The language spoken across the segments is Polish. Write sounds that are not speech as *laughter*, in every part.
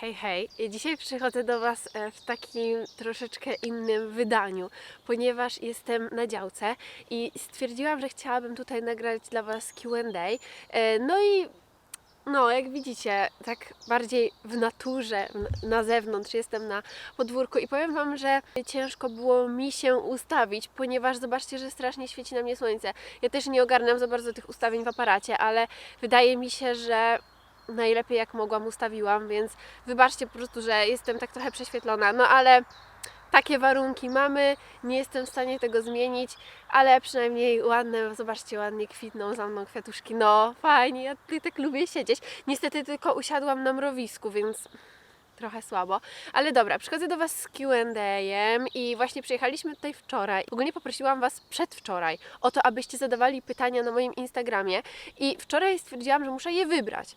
Hej, hej. Dzisiaj przychodzę do Was e, w takim troszeczkę innym wydaniu, ponieważ jestem na działce i stwierdziłam, że chciałabym tutaj nagrać dla Was QA. E, No i no, jak widzicie, tak bardziej w naturze, na zewnątrz jestem na podwórku i powiem Wam, że ciężko było mi się ustawić, ponieważ zobaczcie, że strasznie świeci na mnie słońce. Ja też nie ogarnam za bardzo tych ustawień w aparacie, ale wydaje mi się, że najlepiej jak mogłam ustawiłam, więc wybaczcie po prostu, że jestem tak trochę prześwietlona, no ale takie warunki mamy, nie jestem w stanie tego zmienić, ale przynajmniej ładne, zobaczcie, ładnie kwitną za mną kwiatuszki, no fajnie, ja tutaj tak lubię siedzieć. Niestety tylko usiadłam na mrowisku, więc trochę słabo. Ale dobra, przychodzę do Was z Q&A i właśnie przyjechaliśmy tutaj wczoraj. Ogólnie poprosiłam Was przedwczoraj o to, abyście zadawali pytania na moim Instagramie i wczoraj stwierdziłam, że muszę je wybrać.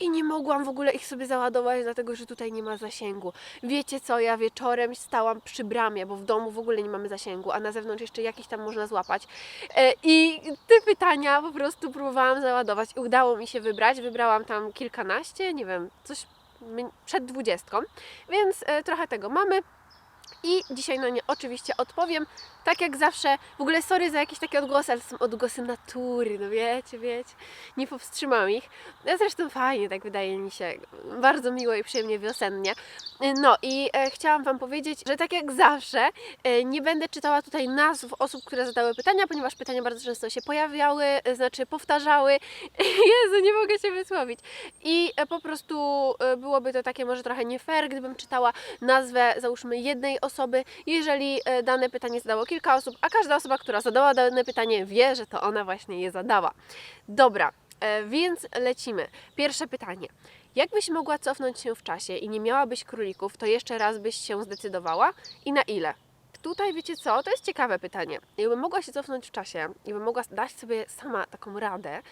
I nie mogłam w ogóle ich sobie załadować, dlatego że tutaj nie ma zasięgu. Wiecie co, ja wieczorem stałam przy bramie, bo w domu w ogóle nie mamy zasięgu, a na zewnątrz jeszcze jakiś tam można złapać. E, I te pytania po prostu próbowałam załadować. I udało mi się wybrać. Wybrałam tam kilkanaście, nie wiem, coś przed dwudziestką, więc e, trochę tego mamy. I dzisiaj na nie oczywiście odpowiem, tak jak zawsze. W ogóle sorry za jakieś takie odgłosy, ale to są odgłosy natury, no wiecie, wiecie. Nie powstrzymam ich. No zresztą fajnie, tak wydaje mi się. Bardzo miło i przyjemnie wiosennie. No i e, chciałam Wam powiedzieć, że tak jak zawsze e, nie będę czytała tutaj nazw osób, które zadały pytania, ponieważ pytania bardzo często się pojawiały, e, znaczy powtarzały. *laughs* Jezu, nie mogę się wysłowić. I e, po prostu e, byłoby to takie może trochę nie fair, gdybym czytała nazwę, załóżmy, jednej osoby, jeżeli e, dane pytanie zadało kilka osób, a każda osoba, która zadała dane pytanie, wie, że to ona właśnie je zadała. Dobra, e, więc lecimy. Pierwsze pytanie. Jakbyś mogła cofnąć się w czasie i nie miałabyś królików, to jeszcze raz byś się zdecydowała i na ile? Tutaj wiecie co? To jest ciekawe pytanie. Jakbym mogła się cofnąć w czasie, jakbym mogła dać sobie sama taką radę,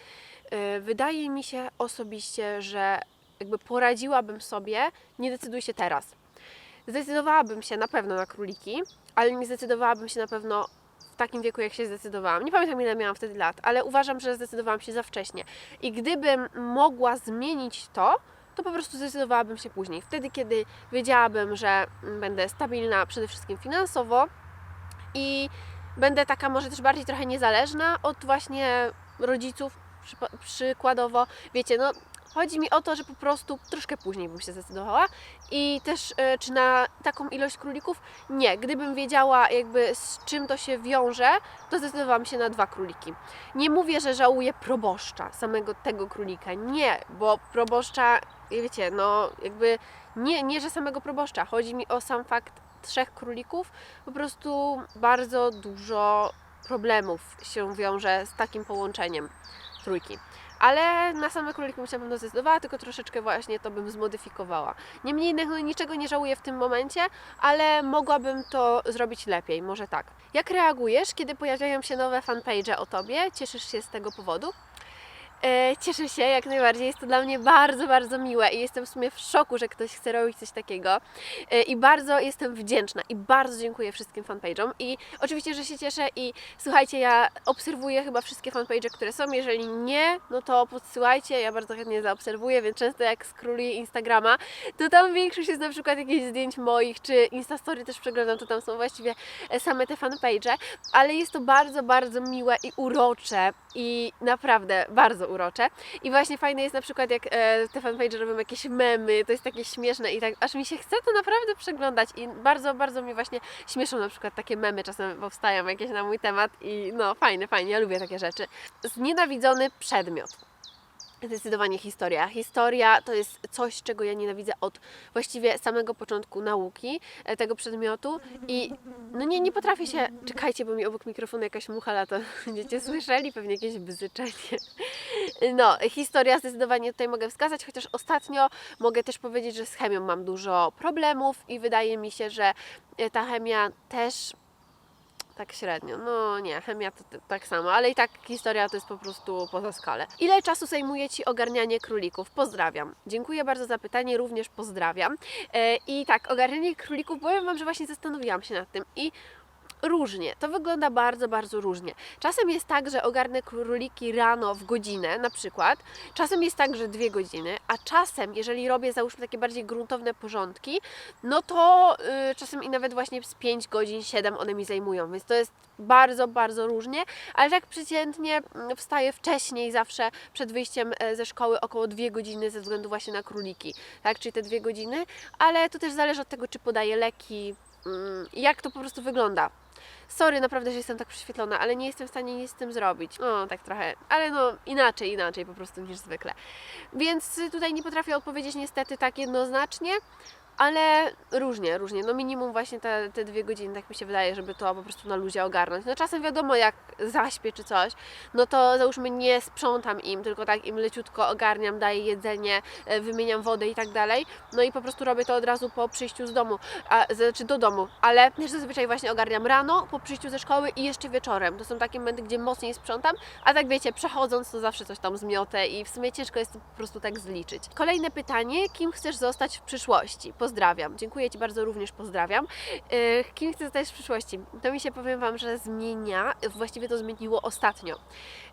yy, wydaje mi się osobiście, że jakby poradziłabym sobie, nie decyduj się teraz. Zdecydowałabym się na pewno na króliki, ale nie zdecydowałabym się na pewno w takim wieku, jak się zdecydowałam. Nie pamiętam, ile miałam wtedy lat, ale uważam, że zdecydowałam się za wcześnie. I gdybym mogła zmienić to, to po prostu zdecydowałabym się później. Wtedy, kiedy wiedziałabym, że będę stabilna przede wszystkim finansowo i będę taka może też bardziej trochę niezależna od właśnie rodziców, przykładowo. Wiecie, no chodzi mi o to, że po prostu troszkę później bym się zdecydowała i też e, czy na taką ilość królików? Nie. Gdybym wiedziała jakby z czym to się wiąże, to zdecydowałam się na dwa króliki. Nie mówię, że żałuję proboszcza, samego tego królika. Nie, bo proboszcza, wiecie, no jakby nie, nie, że samego proboszcza. Chodzi mi o sam fakt trzech królików. Po prostu bardzo dużo problemów się wiąże z takim połączeniem trójki. Ale na same króliki bym się pewno zdecydowała, tylko troszeczkę właśnie to bym zmodyfikowała. Niemniej no, niczego nie żałuję w tym momencie, ale mogłabym to zrobić lepiej, może tak. Jak reagujesz, kiedy pojawiają się nowe fanpage o Tobie? Cieszysz się z tego powodu? E, Cieszę się jak najbardziej, jest to dla mnie bardzo, bardzo miłe i jestem w sumie w szoku, że ktoś chce robić coś takiego. E, i bardzo jestem wdzięczna i bardzo dziękuję wszystkim fanpage'om. I oczywiście, że się cieszę i słuchajcie, ja obserwuję chyba wszystkie fanpage, które są, jeżeli nie, no to podsyłajcie, ja bardzo chętnie zaobserwuję, więc często jak skróluję Instagrama, to tam większość jest na przykład jakichś zdjęć moich, czy Instastory też przeglądam, to tam są właściwie e, same te fanpage, ale jest to bardzo, bardzo miłe i urocze i naprawdę bardzo urocze. I właśnie fajne jest na przykład jak e, te fanpage robią jakieś memy, to jest takie śmieszne i tak aż mi się chce to naprawdę przeglądać i bardzo, bardzo mnie właśnie śmieszą na przykład takie memy czasem powstają jakieś na mój temat i no fajne, fajnie, ja lubię takie rzeczy. Znienawidzony przedmiot. Zdecydowanie historia. Historia to jest coś, czego ja nienawidzę od właściwie samego początku nauki e, tego przedmiotu i no nie, nie potrafię się... Czekajcie, bo mi obok mikrofonu jakaś mucha lata. *laughs* Będziecie słyszeli pewnie jakieś bzyczenie. No, historia zdecydowanie tutaj mogę wskazać, chociaż ostatnio mogę też powiedzieć, że z chemią mam dużo problemów i wydaje mi się, że e, ta chemia też tak średnio. No nie, chemia to tak samo, ale i tak historia to jest po prostu poza skalę. Ile czasu zajmuje Ci ogarnianie królików? Pozdrawiam. Dziękuję bardzo za pytanie, również pozdrawiam. E, I tak, ogarnianie królików, powiem Wam, że właśnie zastanowiłam się nad tym i różnie. To wygląda bardzo, bardzo różnie. Czasem jest tak, że ogarnę króliki rano w godzinę na przykład. Czasem jest tak, że dwie godziny, a czasem, jeżeli robię załóżmy takie bardziej gruntowne porządki, no to y, czasem i nawet właśnie z 5 godzin, 7 one mi zajmują, więc to jest bardzo, bardzo różnie, ale tak przeciętnie mm, wstaję wcześniej zawsze przed wyjściem e, ze szkoły około 2 godziny ze względu właśnie na króliki, tak, czyli te dwie godziny, ale to też zależy od tego, czy podaję leki, mm, jak to po prostu wygląda. Sorry, naprawdę, że jestem tak prześwietlona, ale nie jestem w stanie nic z tym zrobić. No, tak trochę, ale no inaczej, inaczej po prostu niż zwykle. Więc tutaj nie potrafię odpowiedzieć niestety tak jednoznacznie, ale różnie, różnie. No minimum właśnie te, te dwie godziny, tak mi się wydaje, żeby to po prostu na luzie ogarnąć. No czasem wiadomo, jak zaśpię czy coś, no to załóżmy nie sprzątam im, tylko tak im leciutko ogarniam, daję jedzenie, e, wymieniam wodę i tak dalej. No i po prostu robię to od razu po przyjściu z domu, a, znaczy do domu. Ale też zazwyczaj właśnie ogarniam rano, po przyjściu ze szkoły i jeszcze wieczorem. To są takie momenty, gdzie mocniej sprzątam, a tak wiecie, przechodząc to zawsze coś tam zmiotę i w sumie ciężko jest po prostu tak zliczyć. Kolejne pytanie, kim chcesz zostać w przyszłości? Pozdrawiam. Dziękuję Ci bardzo, również pozdrawiam. Yy, Kim chcę zostać w przyszłości? To mi się, powiem Wam, że zmienia, właściwie to zmieniło ostatnio.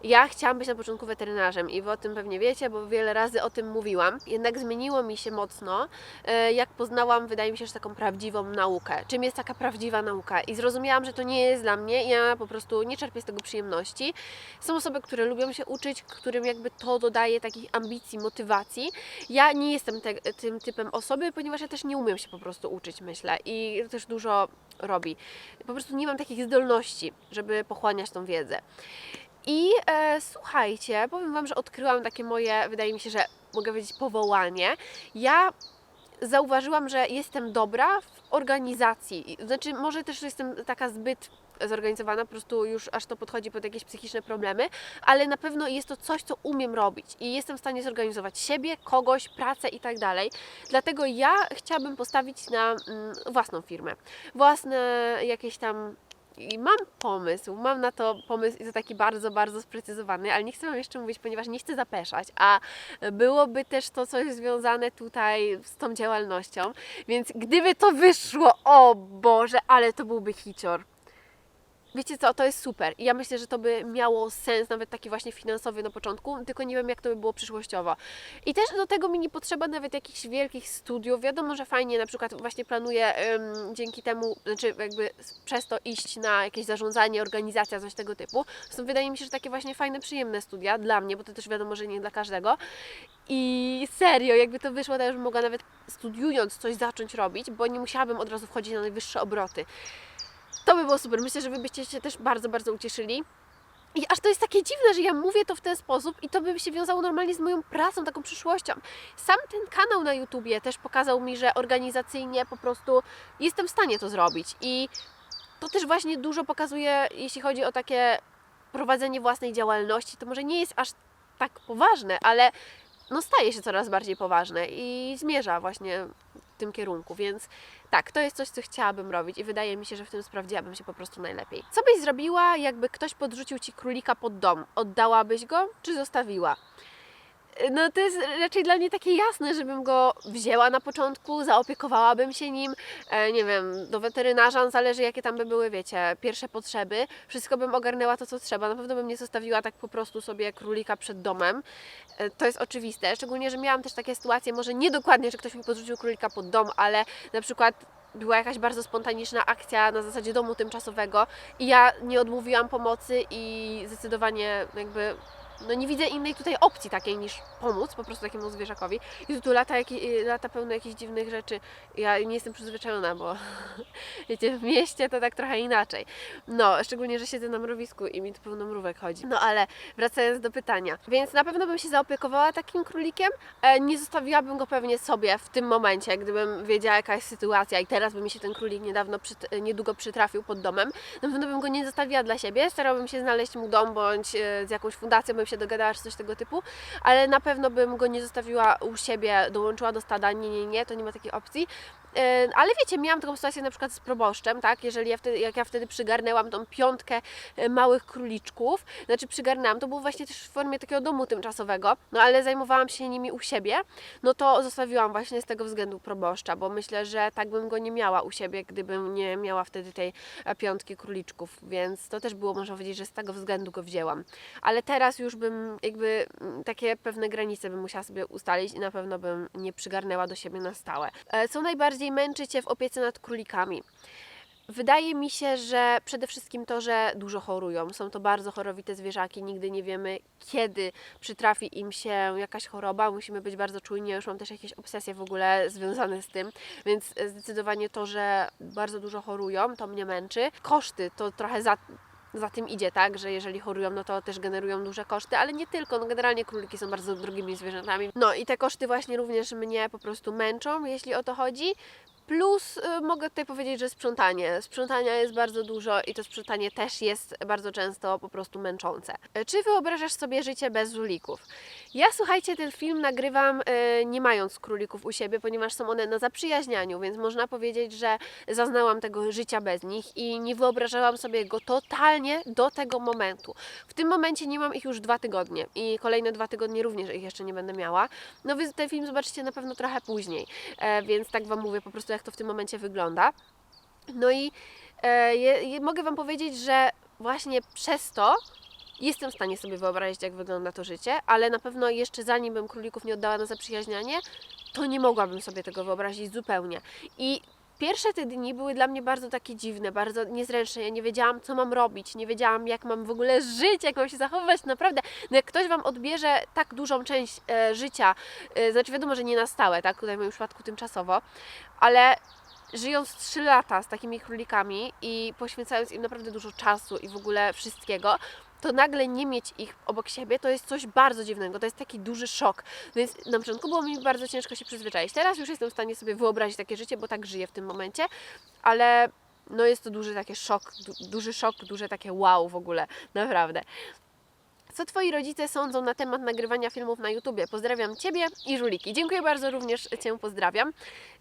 Ja chciałam być na początku weterynarzem i Wy o tym pewnie wiecie, bo wiele razy o tym mówiłam. Jednak zmieniło mi się mocno, yy, jak poznałam, wydaje mi się, że taką prawdziwą naukę. Czym jest taka prawdziwa nauka? I zrozumiałam, że to nie jest dla mnie ja po prostu nie czerpię z tego przyjemności. Są osoby, które lubią się uczyć, którym jakby to dodaje takich ambicji, motywacji. Ja nie jestem te, tym typem osoby, ponieważ ja też nie umiem się po prostu uczyć, myślę. I też dużo robi. Po prostu nie mam takich zdolności, żeby pochłaniać tą wiedzę. I e, słuchajcie, powiem Wam, że odkryłam takie moje, wydaje mi się, że mogę powiedzieć powołanie. Ja zauważyłam, że jestem dobra w organizacji. Znaczy, może też jestem taka zbyt zorganizowana, po prostu już aż to podchodzi pod jakieś psychiczne problemy, ale na pewno jest to coś, co umiem robić i jestem w stanie zorganizować siebie, kogoś, pracę i tak dalej. Dlatego ja chciałabym postawić na mm, własną firmę, własne jakieś tam i mam pomysł, mam na to pomysł to taki bardzo, bardzo sprecyzowany, ale nie chcę Wam jeszcze mówić, ponieważ nie chcę zapeszać, a byłoby też to coś związane tutaj z tą działalnością, więc gdyby to wyszło, o Boże, ale to byłby hicior. Wiecie co, to jest super i ja myślę, że to by miało sens, nawet taki właśnie finansowy na początku, tylko nie wiem jak to by było przyszłościowo. I też do tego mi nie potrzeba nawet jakichś wielkich studiów. Wiadomo, że fajnie na przykład właśnie planuję ym, dzięki temu, znaczy jakby przez to iść na jakieś zarządzanie, organizacja, coś tego typu. Są wydaje mi się, że takie właśnie fajne, przyjemne studia dla mnie, bo to też wiadomo, że nie dla każdego. I serio, jakby to wyszło, to już mogła nawet studiując coś zacząć robić, bo nie musiałabym od razu wchodzić na najwyższe obroty. To by było super. Myślę, że Wy byście się też bardzo, bardzo ucieszyli. I aż to jest takie dziwne, że ja mówię to w ten sposób i to by się wiązało normalnie z moją pracą, taką przyszłością. Sam ten kanał na YouTubie też pokazał mi, że organizacyjnie po prostu jestem w stanie to zrobić. I to też właśnie dużo pokazuje, jeśli chodzi o takie prowadzenie własnej działalności. To może nie jest aż tak poważne, ale no staje się coraz bardziej poważne i zmierza właśnie tym kierunku, więc tak, to jest coś, co chciałabym robić i wydaje mi się, że w tym sprawdziłabym się po prostu najlepiej. Co byś zrobiła, jakby ktoś podrzucił Ci królika pod dom? Oddałabyś go, czy zostawiła? No to jest raczej dla mnie takie jasne, żebym go wzięła na początku, zaopiekowałabym się nim, e, nie wiem, do weterynarza, zależy jakie tam by były, wiecie, pierwsze potrzeby. Wszystko bym ogarnęła to, co trzeba. Na pewno bym nie zostawiła tak po prostu sobie królika przed domem. E, to jest oczywiste, szczególnie, że miałam też takie sytuacje, może nie dokładnie, że ktoś mi podrzucił królika pod dom, ale na przykład była jakaś bardzo spontaniczna akcja na zasadzie domu tymczasowego i ja nie odmówiłam pomocy i zdecydowanie jakby no nie widzę innej tutaj opcji takiej niż pomóc po prostu takiemu zwierzakowi. I tu lata, jaki, lata pełno jakichś dziwnych rzeczy. Ja nie jestem przyzwyczajona, bo *laughs* wiecie, w mieście to tak trochę inaczej. No, szczególnie, że siedzę na mrowisku i mi tu pełno mrówek chodzi. No ale wracając do pytania. Więc na pewno bym się zaopiekowała takim królikiem. E, nie zostawiłabym go pewnie sobie w tym momencie, gdybym wiedziała jakaś sytuacja i teraz by mi się ten królik niedawno, przyt- niedługo przytrafił pod domem. Na pewno bym go nie zostawiła dla siebie. Starałabym się znaleźć mu dom bądź e, z jakąś fundacją bym się dogadała, czy coś tego typu, ale na pewno bym go nie zostawiła u siebie, dołączyła do stada, nie, nie, nie, to nie ma takiej opcji. E, Ale wiecie, miałam taką sytuację na przykład z proboszczem, tak? Jeżeli ja wtedy, jak ja wtedy przygarnęłam tą piątkę e, małych króliczków, znaczy przygarnęłam, to było właśnie też w formie takiego domu tymczasowego, no ale zajmowałam się nimi u siebie, no to zostawiłam właśnie z tego względu proboszcza, bo myślę, że tak bym go nie miała u siebie, gdybym nie miała wtedy tej e, piątki króliczków, więc to też było, można powiedzieć, że z tego względu go wzięłam. Ale teraz już bym jakby mm, takie pewne granice bym musiała sobie ustalić i na pewno bym nie przygarnęła do siebie na stałe. E, Co najbardziej męczy Cię w opiece nad królikami? Wydaje mi się, że przede wszystkim to, że dużo chorują. Są to bardzo chorowite zwierzaki, nigdy nie wiemy, kiedy przytrafi im się jakaś choroba. Musimy być bardzo czujni. Ja już mam też jakieś obsesje w ogóle związane z tym, więc zdecydowanie to, że bardzo dużo chorują, to mnie męczy. Koszty to trochę za, za tym idzie, tak, że jeżeli chorują, no to też generują duże koszty, ale nie tylko, no generalnie króliki są bardzo drogimi zwierzętami. No i te koszty właśnie również mnie po prostu męczą, jeśli o to chodzi. Plus y, mogę tutaj powiedzieć, że sprzątanie. Sprzątania jest bardzo dużo i to sprzątanie też jest bardzo często po prostu męczące. E, Czy wyobrażasz sobie życie bez żulików? Ja słuchajcie, ten film nagrywam e, nie mając królików u siebie, ponieważ są one na zaprzyjaźnianiu, więc można powiedzieć, że zaznałam tego życia bez nich i nie wyobrażałam sobie go totalnie do tego momentu. W tym momencie nie mam ich już dwa tygodnie i kolejne dwa tygodnie również ich jeszcze nie będę miała. No wy ten film zobaczycie na pewno trochę później, e, więc tak Wam mówię po prostu jak to w tym momencie wygląda. No i e, je, mogę Wam powiedzieć, że właśnie przez to jestem w stanie sobie wyobrazić, jak wygląda to życie, ale na pewno jeszcze zanim bym królików nie oddała na zaprzyjaźnianie, to nie mogłabym sobie tego wyobrazić zupełnie. I Pierwsze te dni były dla mnie bardzo takie dziwne, bardzo niezręczne. Ja nie wiedziałam, co mam robić, nie wiedziałam, jak mam w ogóle żyć, jak mam się zachowywać. Naprawdę, no jak ktoś Wam odbierze tak dużą część e, życia, e, znaczy wiadomo, że nie na stałe, tak, tutaj w moim przypadku tymczasowo, ale żyjąc 3 lata z takimi królikami i poświęcając im naprawdę dużo czasu i w ogóle wszystkiego, to nagle nie mieć ich obok siebie to jest coś bardzo dziwnego, to jest taki duży szok. Więc na początku było mi bardzo ciężko się przyzwyczaić. Teraz już jestem w stanie sobie wyobrazić takie życie, bo tak żyję w tym momencie, ale no jest to duży taki szok, du- duży szok, duże takie wow w ogóle, naprawdę. Co Twoi rodzice sądzą na temat nagrywania filmów na YouTubie? Pozdrawiam Ciebie i Żuliki. Dziękuję bardzo, również Cię pozdrawiam.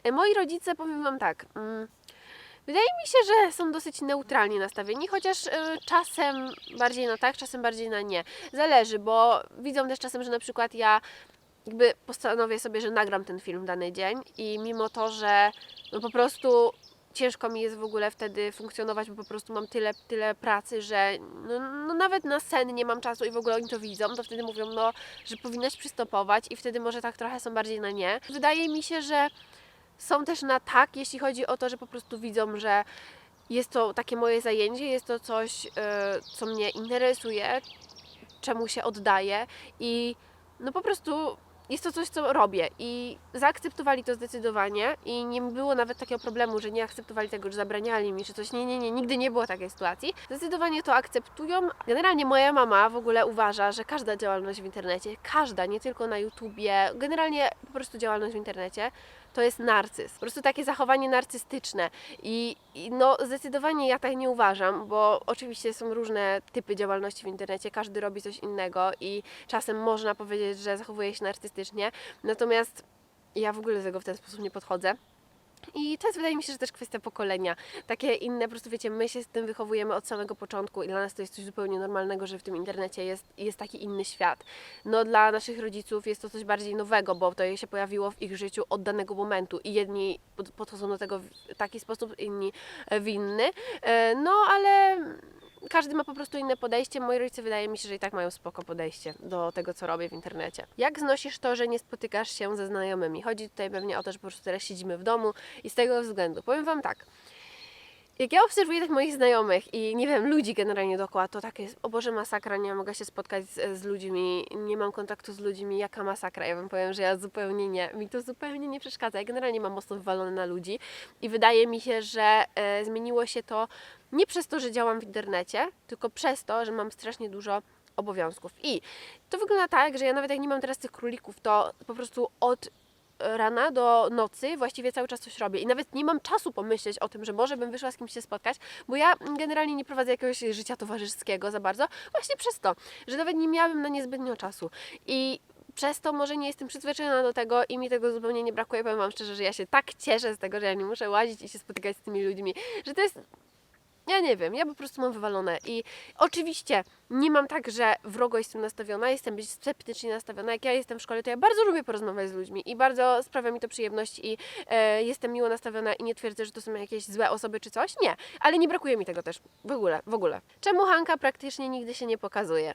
E, Moi rodzice, powiem Wam tak, mm, wydaje mi się, że są dosyć neutralnie nastawieni, chociaż e, czasem bardziej na tak, czasem bardziej na nie. Zależy, bo widzą też czasem, że na przykład ja jakby postanowię sobie, że nagram ten film w dany dzień i mimo to, że no po prostu ciężko mi jest w ogóle wtedy funkcjonować, bo po prostu mam tyle, tyle pracy, że no, no nawet na sen nie mam czasu i w ogóle oni to widzą, to wtedy mówią, no, że powinnaś przystopować i wtedy może tak trochę są bardziej na nie. Wydaje mi się, że są też na tak, jeśli chodzi o to, że po prostu widzą, że jest to takie moje zajęcie, jest to coś, e, co mnie interesuje, czemu się oddaję i no po prostu jest to coś, co robię i zaakceptowali to zdecydowanie i nie było nawet takiego problemu, że nie akceptowali tego, że zabraniali mi czy coś. Nie, nie, nie, nigdy nie było takiej sytuacji. Zdecydowanie to akceptują. Generalnie moja mama w ogóle uważa, że każda działalność w internecie, każda, nie tylko na YouTubie, generalnie po prostu działalność w internecie, to jest narcyz. Po prostu takie zachowanie narcystyczne. I, I no zdecydowanie ja tak nie uważam, bo oczywiście są różne typy działalności w internecie, każdy robi coś innego i czasem można powiedzieć, że zachowuje się narcystycznie, natomiast ja w ogóle do tego w ten sposób nie podchodzę. I to jest, wydaje mi się, że też kwestia pokolenia. Takie inne, po prostu wiecie, my się z tym wychowujemy od samego początku i dla nas to jest coś zupełnie normalnego, że w tym internecie jest, jest taki inny świat. No dla naszych rodziców jest to coś bardziej nowego, bo to się pojawiło w ich życiu od danego momentu i jedni pod- podchodzą do tego w taki sposób, inni w inny. E, No ale każdy ma po prostu inne podejście. Moi rodzice wydaje mi się, że i tak mają spoko podejście do tego, co robię w internecie. Jak znosisz to, że nie spotykasz się ze znajomymi? Chodzi tutaj pewnie o to, że po prostu teraz siedzimy w domu i z tego względu. Powiem Wam tak. Jak ja obserwuję tak moich znajomych i nie wiem, ludzi generalnie dookoła, to takie o Boże, masakra, nie mogę się spotkać z, z ludźmi, nie mam kontaktu z ludźmi, jaka masakra. Ja Wam powiem, że ja zupełnie nie, mi to zupełnie nie przeszkadza. Ja generalnie mam mocno wywalone na ludzi i wydaje mi się, że e, zmieniło się to nie przez to, że działam w internecie, tylko przez to, że mam strasznie dużo obowiązków. I to wygląda tak, że ja nawet jak nie mam teraz tych królików, to po prostu od rana do nocy właściwie cały czas coś robię i nawet nie mam czasu pomyśleć o tym, że może bym wyszła z kimś się spotkać, bo ja generalnie nie prowadzę jakiegoś życia towarzyskiego za bardzo, właśnie przez to, że nawet nie miałabym na nie zbytnio czasu i przez to może nie jestem przyzwyczajona do tego i mi tego zupełnie nie brakuje. Powiem Wam szczerze, że ja się tak cieszę z tego, że ja nie muszę łazić i się spotykać z tymi ludźmi, że to jest ja nie wiem, ja po prostu mam wywalone i oczywiście nie mam tak, że wrogo jestem nastawiona, jestem być sceptycznie nastawiona. Jak ja jestem w szkole, to ja bardzo lubię porozmawiać z ludźmi i bardzo sprawia mi to przyjemność i e, jestem miło nastawiona i nie twierdzę, że to są jakieś złe osoby czy coś. Nie, ale nie brakuje mi tego też w ogóle, w ogóle. Czemu Hanka praktycznie nigdy się nie pokazuje?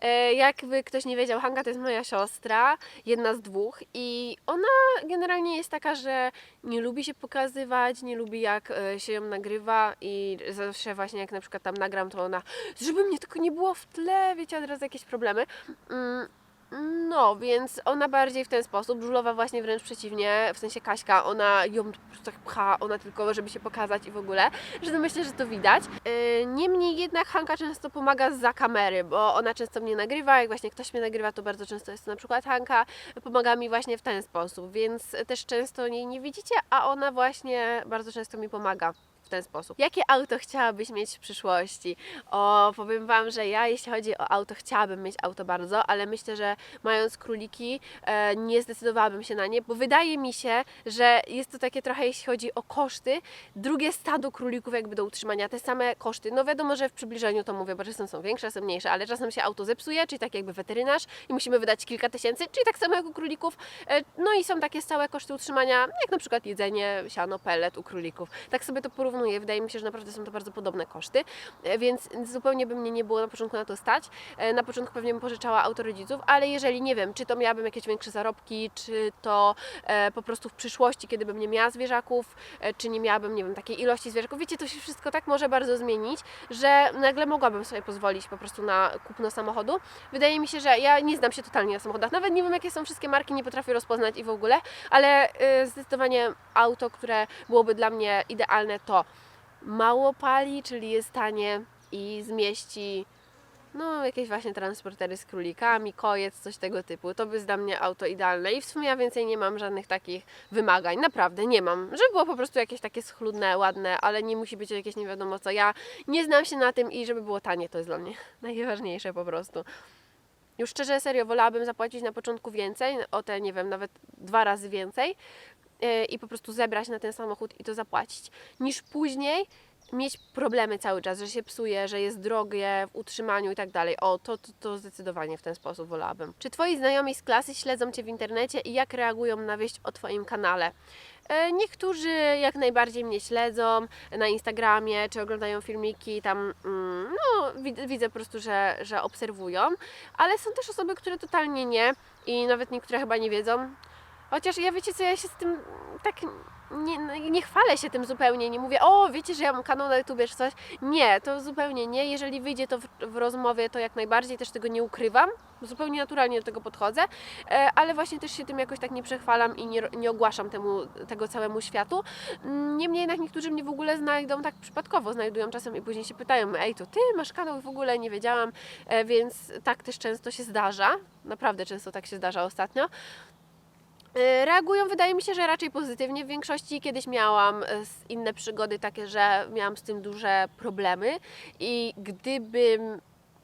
E, jakby ktoś nie wiedział, Hanka to jest moja siostra, jedna z dwóch i ona generalnie jest taka, że nie lubi się pokazywać, nie lubi jak e, się ją nagrywa i zawsze właśnie jak na przykład tam nagram, to ona, żeby mnie tylko nie było w tle, wiecie, od razu jakieś problemy. No, więc ona bardziej w ten sposób, Żulowa właśnie wręcz przeciwnie, w sensie Kaśka, ona ją po prostu tak pcha, ona tylko, żeby się pokazać i w ogóle, że to myślę, że to widać. Yy, Niemniej jednak Hanka często pomaga za kamery, bo ona często mnie nagrywa, jak właśnie ktoś mnie nagrywa, to bardzo często jest to na przykład Hanka, pomaga mi właśnie w ten sposób, więc też często jej nie widzicie, a ona właśnie bardzo często mi pomaga ten sposób. Jakie auto chciałabyś mieć w przyszłości? O, powiem Wam, że ja jeśli chodzi o auto, chciałabym mieć auto bardzo, ale myślę, że mając króliki e, nie zdecydowałabym się na nie, bo wydaje mi się, że jest to takie trochę jeśli chodzi o koszty, drugie stado królików jakby do utrzymania, te same koszty. No wiadomo, że w przybliżeniu to mówię, bo czasem są większe, czasem mniejsze, ale czasem się auto zepsuje, czyli tak jakby weterynarz i musimy wydać kilka tysięcy, czyli tak samo jak u królików. E, no i są takie stałe koszty utrzymania, jak na przykład jedzenie, siano, pellet u królików. Tak sobie to porównuję. Wydaje mi się, że naprawdę są to bardzo podobne koszty, e, więc zupełnie by mnie nie było na początku na to stać. E, Na początku pewnie bym pożyczała auto rodziców, ale jeżeli nie wiem, czy to miałabym jakieś większe zarobki, czy to e, po prostu w przyszłości, kiedy bym nie miała zwierzaków, czy nie miałabym, nie wiem, takiej ilości zwierzaków, wiecie, to się wszystko tak może bardzo zmienić, że nagle mogłabym sobie pozwolić po prostu na kupno samochodu. Wydaje mi się, że ja nie znam się totalnie na samochodach, nawet nie wiem, jakie są wszystkie marki, nie potrafię rozpoznać i w ogóle, ale zdecydowanie auto, które byłoby dla mnie idealne, to mało pali, czyli jest tanie i zmieści no, jakieś właśnie transportery z królikami, kojec, coś tego typu. To by dla mnie auto idealne i w sumie ja więcej nie mam żadnych takich wymagań. Naprawdę nie mam. Żeby było po prostu jakieś takie schludne, ładne, ale nie musi być jakieś nie wiadomo co. Ja nie znam się na tym i żeby było tanie, to jest dla mnie *laughs* najważniejsze po prostu. Już szczerze, serio, wolałabym zapłacić na początku więcej, o te, nie wiem, nawet dwa razy więcej i po prostu zebrać na ten samochód i to zapłacić, niż później mieć problemy cały czas, że się psuje, że jest drogie w utrzymaniu i tak dalej. O, to, to, to zdecydowanie w ten sposób wolałabym. Czy Twoi znajomi z klasy śledzą Cię w internecie i jak reagują na wieść o Twoim kanale? E, Niektórzy jak najbardziej mnie śledzą na Instagramie, czy oglądają filmiki tam, mm, no widzę po prostu, że, że obserwują, ale są też osoby, które totalnie nie i nawet niektóre chyba nie wiedzą. Chociaż ja wiecie co, ja się z tym tak nie, nie chwalę się tym zupełnie, nie mówię, o wiecie, że ja mam kanał na YouTube czy coś. Nie, to zupełnie nie. Jeżeli wyjdzie to w, w rozmowie, to jak najbardziej też tego nie ukrywam. Zupełnie naturalnie do tego podchodzę, e, ale właśnie też się tym jakoś tak nie przechwalam i nie, nie ogłaszam temu, tego całemu światu. Niemniej jednak niektórzy mnie w ogóle znajdą tak przypadkowo, znajdują czasem i później się pytają, ej to ty masz kanał w ogóle, nie wiedziałam, e, więc tak też często się zdarza. Naprawdę często tak się zdarza ostatnio. Y, Reagują, wydaje mi się, że raczej pozytywnie. W większości kiedyś miałam y, inne przygody takie, że miałam z tym duże problemy i gdybym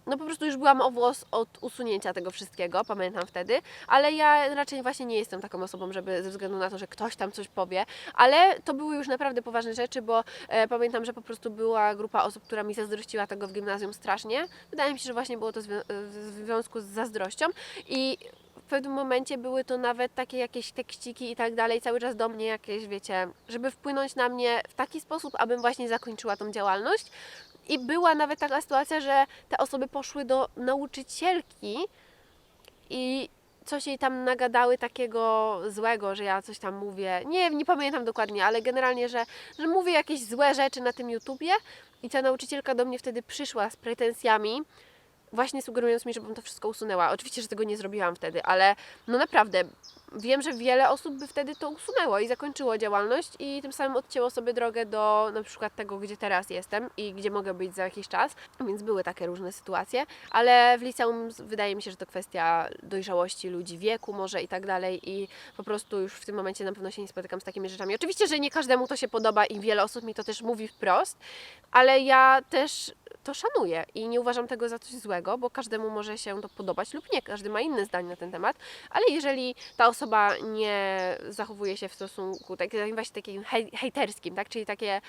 no po prostu już byłam o włos od usunięcia tego wszystkiego, pamiętam wtedy, ale ja raczej właśnie nie jestem taką osobą, żeby ze względu na to, że ktoś tam coś powie, ale to były już naprawdę poważne rzeczy, bo e, pamiętam, że po prostu była grupa osób, która mi zazdrościła tego w gimnazjum strasznie. Wydaje mi się, że właśnie było to w związku z zazdrością i w pewnym momencie były to nawet takie jakieś tekściki i tak dalej, cały czas do mnie jakieś, wiecie, żeby wpłynąć na mnie w taki sposób, abym właśnie zakończyła tą działalność. I była nawet taka sytuacja, że te osoby poszły do nauczycielki i coś jej tam nagadały takiego złego, że ja coś tam mówię. Nie, nie pamiętam dokładnie, ale generalnie, że, że mówię jakieś złe rzeczy na tym YouTubie i ta nauczycielka do mnie wtedy przyszła z pretensjami, właśnie sugerując mi, żebym to wszystko usunęła. Oczywiście, że tego nie zrobiłam wtedy, ale no naprawdę wiem, że wiele osób by wtedy to usunęło i zakończyło działalność i tym samym odcięło sobie drogę do na przykład tego, gdzie teraz jestem i gdzie mogę być za jakiś czas, więc były takie różne sytuacje, ale w liceum wydaje mi się, że to kwestia dojrzałości ludzi, wieku może i tak dalej i po prostu już w tym momencie na pewno się nie spotykam z takimi rzeczami. Oczywiście, że nie każdemu to się podoba i wiele osób mi to też mówi wprost, ale ja też to szanuję i nie uważam tego za coś złego, bo każdemu może się to podobać lub nie, każdy ma inne zdanie na ten temat, ale jeżeli ta osoba nie zachowuje się w stosunku tak, właśnie takim hej, hejterskim, tak, czyli takie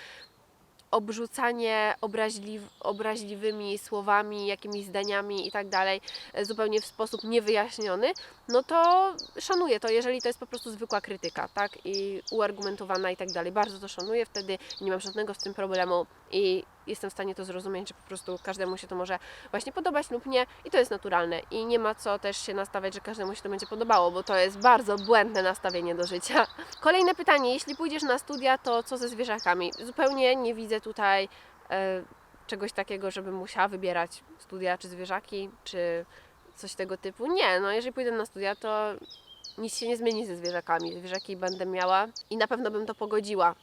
obrzucanie obraźliw, obraźliwymi słowami, jakimiś zdaniami i tak dalej, e, zupełnie w sposób niewyjaśniony, no to szanuję to, jeżeli to jest po prostu zwykła krytyka, tak, i uargumentowana i tak dalej. Bardzo to szanuję, wtedy nie mam żadnego z tym problemu i jestem w stanie to zrozumieć, że po prostu każdemu się to może właśnie podobać lub nie i to jest naturalne i nie ma co też się nastawiać, że każdemu się to będzie podobało, bo to jest bardzo błędne nastawienie do życia. *laughs* Kolejne pytanie, jeśli pójdziesz na studia, to co ze zwierzakami? Zupełnie nie widzę tutaj e, czegoś takiego, żebym musiała wybierać studia czy zwierzaki, czy coś tego typu. Nie, no jeżeli pójdę na studia, to nic się nie zmieni ze zwierzakami. Zwierzaki będę miała i na pewno bym to pogodziła.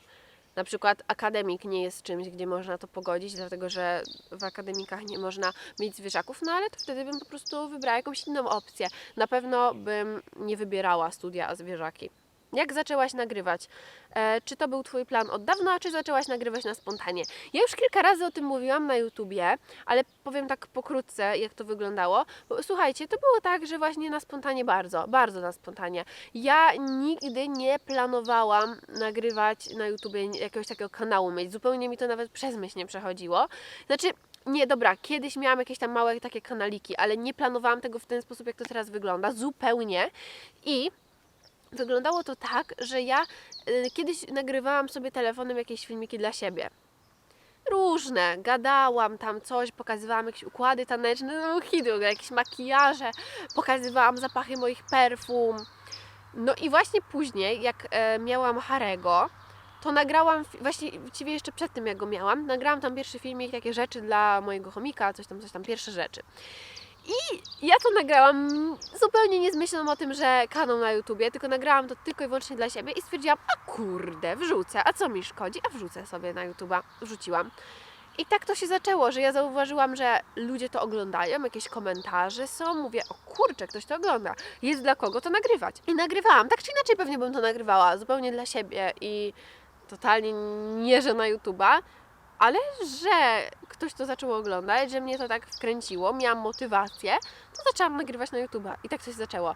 Na przykład akademik nie jest czymś, gdzie można to pogodzić, dlatego że w akademikach nie można mieć zwierzaków, no ale to wtedy bym po prostu wybrała jakąś inną opcję. Na pewno bym nie wybierała studia zwierzaki. Jak zaczęłaś nagrywać? E, czy to był Twój plan od dawna, czy zaczęłaś nagrywać na spontanie? Ja już kilka razy o tym mówiłam na YouTubie, ale powiem tak pokrótce, jak to wyglądało. Bo, słuchajcie, to było tak, że właśnie na spontanie bardzo, bardzo na spontanie. Ja nigdy nie planowałam nagrywać na YouTubie jakiegoś takiego kanału mieć. Zupełnie mi to nawet przez myśl nie przechodziło. Znaczy, nie, dobra, kiedyś miałam jakieś tam małe takie kanaliki, ale nie planowałam tego w ten sposób, jak to teraz wygląda. Zupełnie. I wyglądało to tak, że ja y, kiedyś nagrywałam sobie telefonem jakieś filmiki dla siebie. Różne, gadałam tam coś, pokazywałam jakieś układy taneczne, no jakieś makijaże, pokazywałam zapachy moich perfum. No i właśnie później, jak e, miałam Harego, to nagrałam, właśnie właściwie jeszcze przed tym jak go miałam, nagrałam tam pierwszy filmik, takie rzeczy dla mojego chomika, coś tam, coś tam, pierwsze rzeczy. I ja to nagrałam zupełnie nie z myślą o tym, że kanał na YouTubie, tylko nagrałam to tylko i wyłącznie dla siebie i stwierdziłam, a kurde, wrzucę, a co mi szkodzi, a wrzucę sobie na YouTuba, wrzuciłam. I tak to się zaczęło, że ja zauważyłam, że ludzie to oglądają, jakieś komentarze są, mówię, o kurczę, ktoś to ogląda, jest dla kogo to nagrywać. I nagrywałam, tak czy inaczej pewnie bym to nagrywała, zupełnie dla siebie i totalnie nie, że na YouTuba, ale że ktoś to zaczął oglądać, że mnie to tak wkręciło, miałam motywację, to zaczęłam nagrywać na YouTuba i tak coś zaczęło.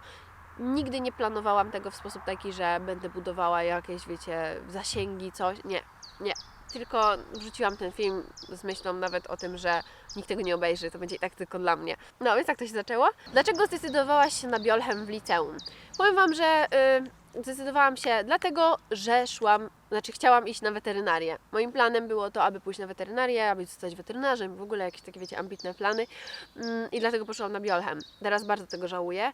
Nigdy nie planowałam tego w sposób taki, że będę budowała jakieś, wiecie, zasięgi, coś. Nie, nie. Tylko wrzuciłam ten film z myślą nawet o tym, że nikt tego nie obejrzy, to będzie i tak tylko dla mnie. No więc tak to się zaczęło. Dlaczego zdecydowałaś się na Biolchem w liceum? Powiem Wam, że y, zdecydowałam się dlatego, że szłam, znaczy chciałam iść na weterynarię. Moim planem było to, aby pójść na weterynarię, aby zostać weterynarzem, w ogóle jakieś takie, wiecie, ambitne plany. Mm, I dlatego poszłam na Biolchem. Teraz bardzo tego żałuję.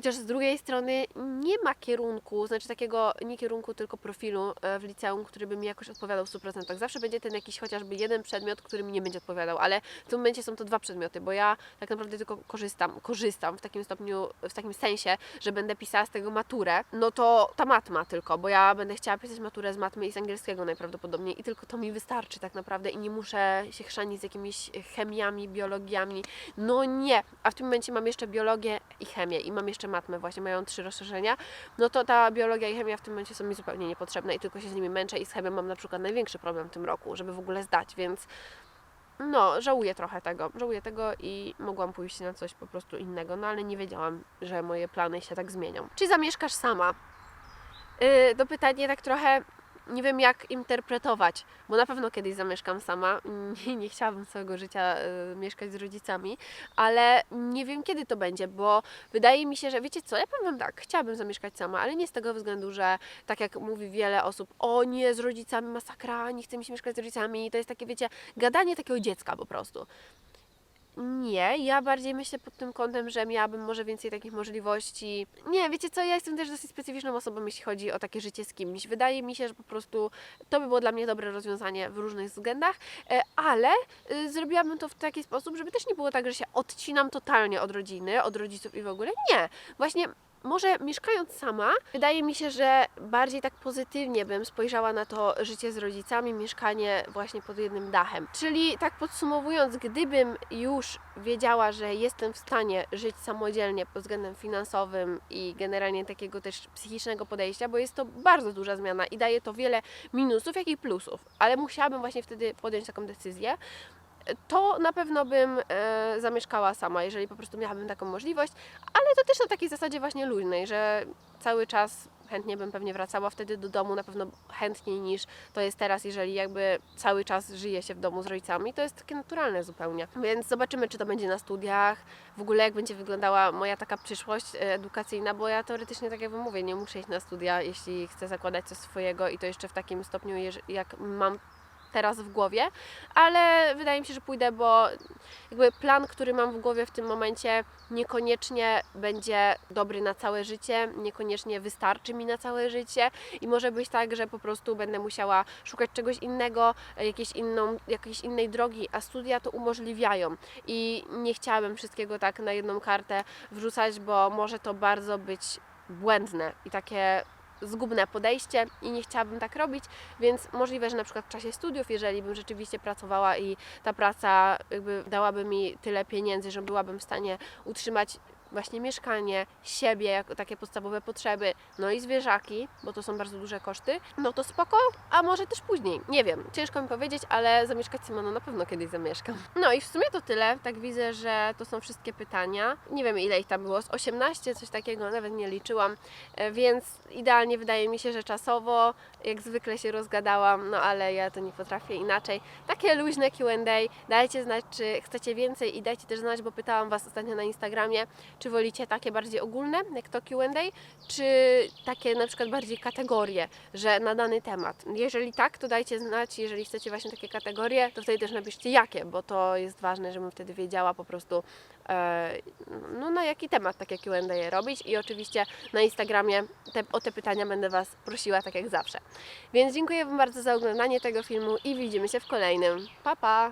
Chociaż z drugiej strony nie ma kierunku, znaczy takiego nie kierunku, tylko profilu e, w liceum, który by mi jakoś odpowiadał w 100%. Zawsze będzie ten jakiś chociażby jeden przedmiot, który mi nie będzie odpowiadał, ale w tym momencie są to dwa przedmioty, bo ja tak naprawdę tylko korzystam, korzystam w takim stopniu, w takim sensie, że będę pisała z tego maturę, no to ta matma tylko, bo ja będę chciała pisać maturę z matmy i z angielskiego najprawdopodobniej i tylko to mi wystarczy tak naprawdę i nie muszę się chrzanić z jakimiś chemiami, biologiami. No nie, a w tym momencie mam jeszcze biologię i chemię i mam jeszcze matmę, właśnie mają trzy rozszerzenia, no to ta biologia i chemia w tym momencie są mi zupełnie niepotrzebne i tylko się z nimi męczę i z chemią mam na przykład największy problem w tym roku, żeby w ogóle zdać, więc no, żałuję trochę tego, żałuję tego i mogłam pójść na coś po prostu innego, no ale nie wiedziałam, że moje plany się tak zmienią. Czy zamieszkasz sama? Yy, to pytanie tak trochę nie wiem jak interpretować, bo na pewno kiedyś zamieszkam sama. Nie, nie chciałabym całego życia y, mieszkać z rodzicami, ale nie wiem kiedy to będzie, bo wydaje mi się, że wiecie co, ja powiem tak, chciałabym zamieszkać sama, ale nie z tego względu, że tak jak mówi wiele osób, o nie, z rodzicami masakra, nie chcę mi się mieszkać z rodzicami, to jest takie, wiecie, gadanie takiego dziecka po prostu. Nie, ja bardziej myślę pod tym kątem, że miałabym może więcej takich możliwości. Nie, wiecie co, ja jestem też dosyć specyficzną osobą, jeśli chodzi o takie życie z kimś. Wydaje mi się, że po prostu to by było dla mnie dobre rozwiązanie w różnych względach, e, ale y, zrobiłabym to w taki sposób, żeby też nie było tak, że się odcinam totalnie od rodziny, od rodziców i w ogóle. Nie, właśnie może mieszkając sama, wydaje mi się, że bardziej tak pozytywnie bym spojrzała na to życie z rodzicami, mieszkanie właśnie pod jednym dachem. Czyli tak podsumowując, gdybym już wiedziała, że jestem w stanie żyć samodzielnie pod względem finansowym i generalnie takiego też psychicznego podejścia, bo jest to bardzo duża zmiana i daje to wiele minusów, jak i plusów, ale musiałabym właśnie wtedy podjąć taką decyzję, to na pewno bym e, zamieszkała sama, jeżeli po prostu miałabym taką możliwość, ale to też na takiej zasadzie właśnie luźnej, że cały czas chętnie bym pewnie wracała wtedy do domu, na pewno chętniej niż to jest teraz, jeżeli jakby cały czas żyje się w domu z rodzicami, to jest takie naturalne zupełnie. Więc zobaczymy, czy to będzie na studiach, w ogóle jak będzie wyglądała moja taka przyszłość e, edukacyjna, bo ja teoretycznie, tak jak mówię, nie muszę iść na studia, jeśli chcę zakładać coś swojego i to jeszcze w takim stopniu, jak mam teraz w głowie, ale wydaje mi się, że pójdę, bo jakby plan, który mam w głowie w tym momencie, niekoniecznie będzie dobry na całe życie, niekoniecznie wystarczy mi na całe życie i może być tak, że po prostu będę musiała szukać czegoś innego, jakiejś, inną, jakiejś innej drogi, a studia to umożliwiają. I nie chciałabym wszystkiego tak na jedną kartę wrzucać, bo może to bardzo być błędne i takie zgubne podejście i nie chciałabym tak robić, więc możliwe, że na przykład w czasie studiów, jeżeli bym rzeczywiście pracowała i ta praca jakby dałaby mi tyle pieniędzy, że byłabym w stanie utrzymać właśnie mieszkanie, siebie jako takie podstawowe potrzeby, no i zwierzaki, bo to są bardzo duże koszty, no to spoko, a może też później, nie wiem, ciężko mi powiedzieć, ale zamieszkać sama no na pewno kiedyś zamieszkam. No i w sumie to tyle, tak widzę, że to są wszystkie pytania, nie wiem ile ich tam było, z 18, coś takiego, nawet nie liczyłam, E, więc idealnie wydaje mi się, że czasowo, jak zwykle się rozgadałam, no ale ja to nie potrafię inaczej. Takie luźne Q&A, dajcie znać, czy chcecie więcej i dajcie też znać, bo pytałam Was ostatnio na Instagramie, czy wolicie takie bardziej ogólne, jak to Q&A, czy takie na przykład bardziej kategorie, że na dany temat. Jeżeli tak, to dajcie znać, jeżeli chcecie właśnie takie kategorie, to wtedy też napiszcie jakie, bo to jest ważne, żebym wtedy wiedziała po prostu e, no, na jaki temat takie Q&A robić i oczywiście na Instagramie te, o te pytania będę Was prosiła tak jak zawsze. Więc dziękuję Wam bardzo za oglądanie tego filmu i widzimy się w kolejnym. Pa, pa!